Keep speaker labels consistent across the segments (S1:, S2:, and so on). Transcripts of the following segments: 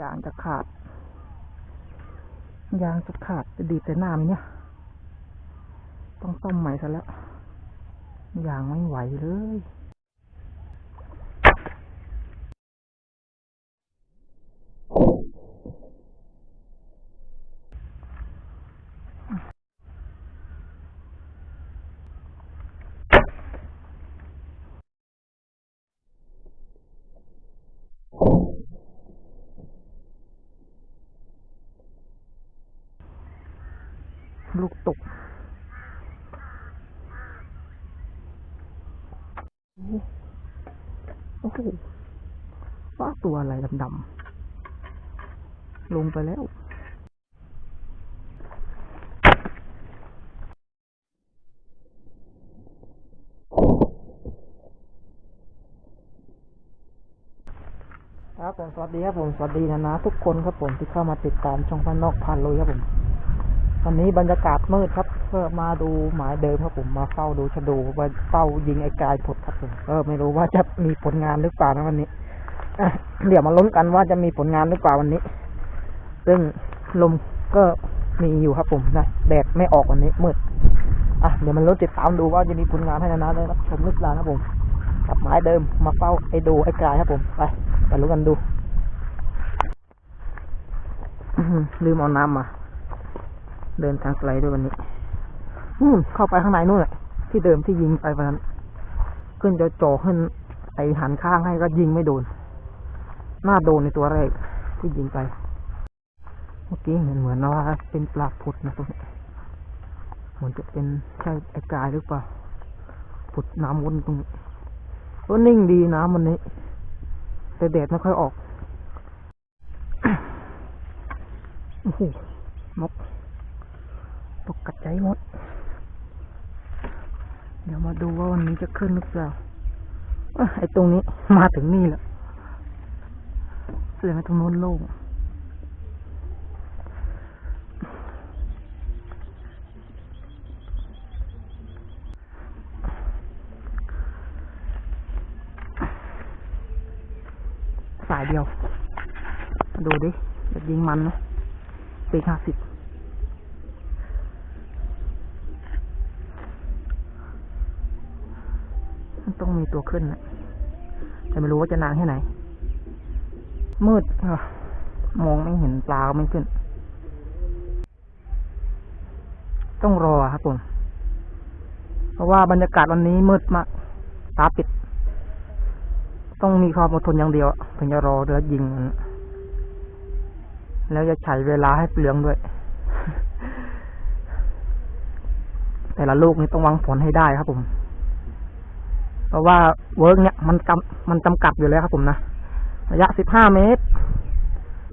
S1: ยางจะขาด ยางจะขาดจะดีดแต่น้ำเนี่ย ต้องซ่อมใหม่ซะแล้ว ยางไม่ไหวเลย ลูกตกโอ้โหว่าตัวอะไรดำๆลงไปแล้วครับผมสวัสดีครับผมสวัสดีนะนะทุกคนครับผมที่เข้ามาติดตามช่องพันนอกพันเลยครับผม วันนี้บรรยากาศมืดครับเพื่อมาดูหมายเดิมครับผมมาเฝ้าดูชะดูว่าเฝ้ายิงไอ้กายผดครับผมเออไม่รู้ว่าจะมีผลงานหรือเปล่านะวันนี้อเดี๋ยวมาลุ้นกันว่าจะมีผลงานหรือเปล่าวันนี้ ซึ่งลมก็มีอยู่ครับผมนะแดดไม่ออกวันนี้มืดอะเดี๋ยวมันลุ้นติดตามดูว่าจะมีผลงานให้นะนะได้รับชมหรือเปล่านะผมกับหมายเดิมมาเฝ้าไอ้ดูไอ้กายครับผมไปไปรู้นกันดูลืมเอาน้ำมา เดินทางไกลด้วยวันนี้นู่นเข้าไปข้างในนู่นแหละที่เดิมที่ยิงไปวันนั้น ขึ้นจะจ่อขึ้นไอหันข้างให้ก็ยิงไม่โดน หน้าโดนในตัวแรกที่ยิงไป เมื่อกี้เห็นเหมือนว่าเป็นปลาผุดนะตรงนี้เหมือนจะเป็นใช่ไอ้กายหรือเปล่าผุดน้ำวนตรงนี้ก็นิ่งดีน้ำมันนี้ แต่แดดไม่ค่อยออกโอ้โหนก ตกกระใจหมด เดี๋ยวมาดูว่าวันนี้จะขึ้นหรือเปล่าไอ้ตรงนี้มาถึงนี่แล้วเสื่อมตรงโน้นโล่งสายเดียว ดูดิจะยิงมันนะปีห้าสิบ มัน ต้องมีตัวขึ้นนะแต่ไม่รู้ว่าจะนานแค่ไหน มืดอะมองไม่เห็นปลาไม่ขึ้น ต้องรอครับผม เพราะว่าบรรยากาศวันนี้มืดมากตาปิด ต้องมีความอดทนอย่างเดียวถึงจะรอเรือยิงมันแล้วจะใช้เวลาให้เปลืองด้วย แต่ละลูกนี่ต้องวางผลให้ได้ครับผม ราะว่าเวิร์กเนี่ยมันจำมันจำกัดอยู่แล้วครับผมนะระยะสิบห้าเมตร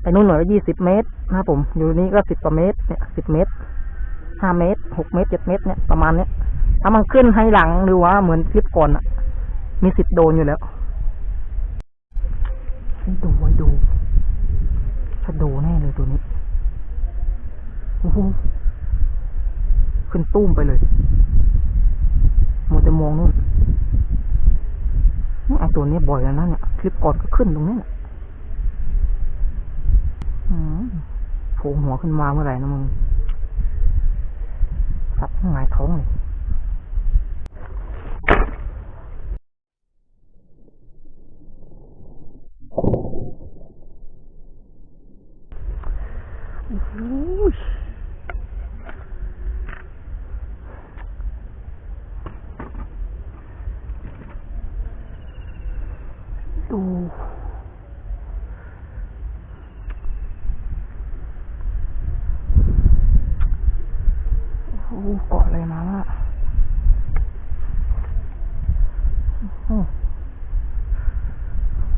S1: ไปนู่นหน่อยก็ยี่สิบเมตรนะครับผม อยู่นี่ก็สิบกว่าเมตรเนี่ยสิบเมตรห้าเมตรหกเมตรเจ็ดเมตรเนี่ยประมาณเนี้ยถ้ามันขึ้นให้หลังหรือว่าเหมือนคลิปก่อนอะมีสิทธิ์โดนอยู่แล้วให้ดูไว้ดูถ้าโดแน่เลยตัวนี้โอ้โหขึ้นตุ้มไปเลยมัวแต่มองนู่น ไอตัวนี้บ่อยแล้วนะเนี่ยคลิปก่อนก็ขึ้นตรงนี้แหละโผล่หัวขึ้นมาเมื่อไหร่นะมึงสับหงายท้องเลยโอ้โหดู โอ้โหเกาะอะไรมาล่ะโอ้โห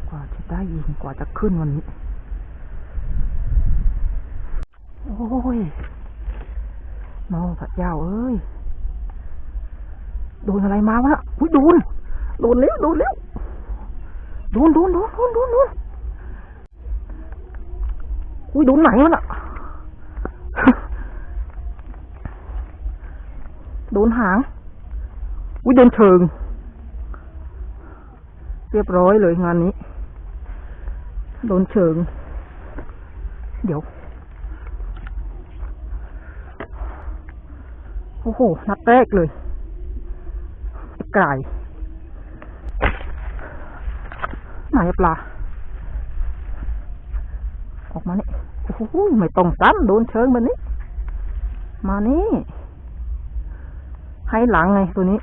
S1: กว่าจะได้ยิงกว่าจะ ขึ้นวันนี้ โอ้ยน้องพระเจ้าเอ้ย โดนอะไรมาวะอุ้ยโดน โดนแล้ว โดนแล้ว โดนโดนโดนโดนโดนโดนอุ้ยโดนไหนวะน่ะ โดนหาง อุ้ยโดนเชิง เรียบร้อยเลยงานนี้ โดนเชิง เดี๋ยว โอ้โห นัดแรกเลยไก่ไหนปลา ออกมานี่โอ้โห ไม่ต้องซ้ำโดนเชิงมันนี่มานี่ ให้หลังไงตัวนี้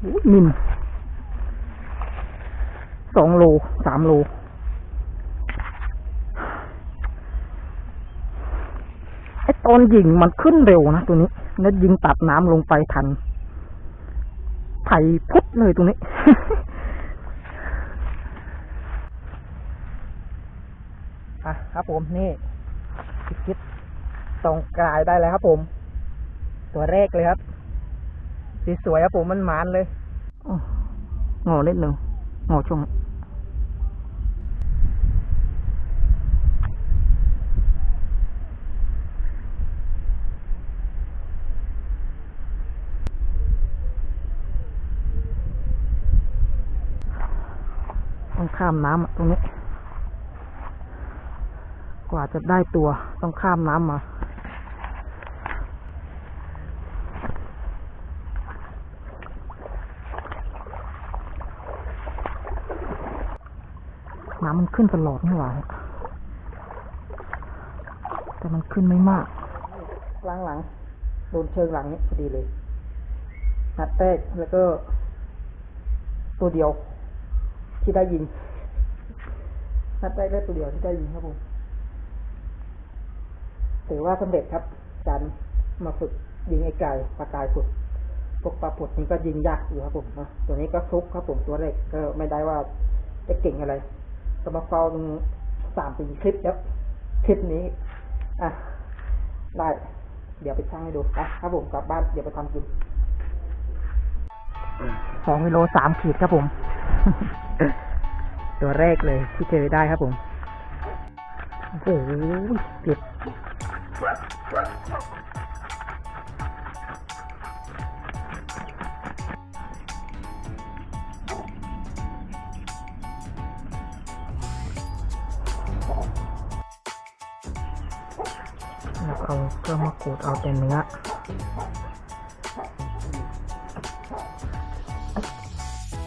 S1: โอ้ยนิน สองโลสามโล ไอ้ตอนยิงมันขึ้นเร็วนะตัวนี้แล้วยิงตัดน้ำลงไปทัน ไผ่พุดเลยตรงนี้อะครับผมนี่คิดตรงกลายได้แล้วครับผม ตัวแรกเลยครับสีสวยครับผมมันหมานเลยอ้องอนิดหนึ่งงอช่วง ต้อง ข้ามน้ำอะตรงนี้ กว่าจะได้ตัวต้องข้ามน้ำมาน้ำมันขึ้นตลอดนี่หว่าแต่มันขึ้นไม่มากหลังหลังโดนเชิงหลังนี้พอดีเลยนัดแรกแล้วก็ ตัวเดียวที่ได้ยิง นัดแรกได้ตัวเดียวที่ได้ยิงครับผมถือว่าสำเร็จครับ การมาฝึกยิงไอ้ไก่ปลากายฝึกพวกปลาผดนี้ก็ยิงยากอยู่ครับผมนะตัวนี้ก็ฟลุกครับผมตัวเล็กก็ไม่ได้ว่าจะเก่งอะไรก็มาเฝ้าดูสามปีคลิปแล้วคลิปนี้ อะ ได้ เดี๋ยวไปช่างให้ดูไปครับผมกลับบ้านเดี๋ยวไปทำกินสองกิโลสามขีดครับผม ตัวแรกเลยที่เจอได้ครับผมโอ้โหเจ็บเอาเครื่องมาขูดเอาแต่เนื้อ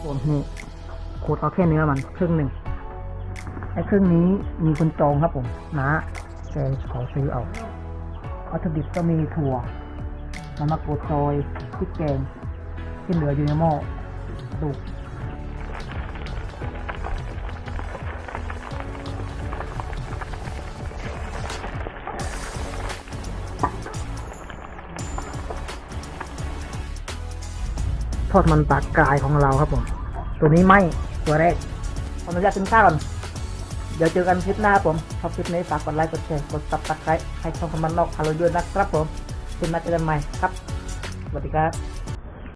S1: ผมนี่ ขูดเอาแค่เนื้อมันครึ่งหนึ่งไอ้ครึ่งนี้มีคนจองครับผมนะแกขอซื้อเอาวัตถุดิบก็มีถั่วน้ำมะกรูดซอยพริกแกงที่เหลืออยู่ในหม้อดูกทอดมันปากกายของเราครับผม ตัวนี้ไม่ ตัวแรกขออนุญาตกินข้าวก่อน เดี๋ยวเจอกันคลิปหน้าผมชอบคลิปนี้ฝากกดไลค์กดแชร์กดซับสไครต์ให้ช่องคอมมันนอกพาเราด้วยนะครับผมคลิปหน้าเจอกันใหม่ครับสวัสดีครับ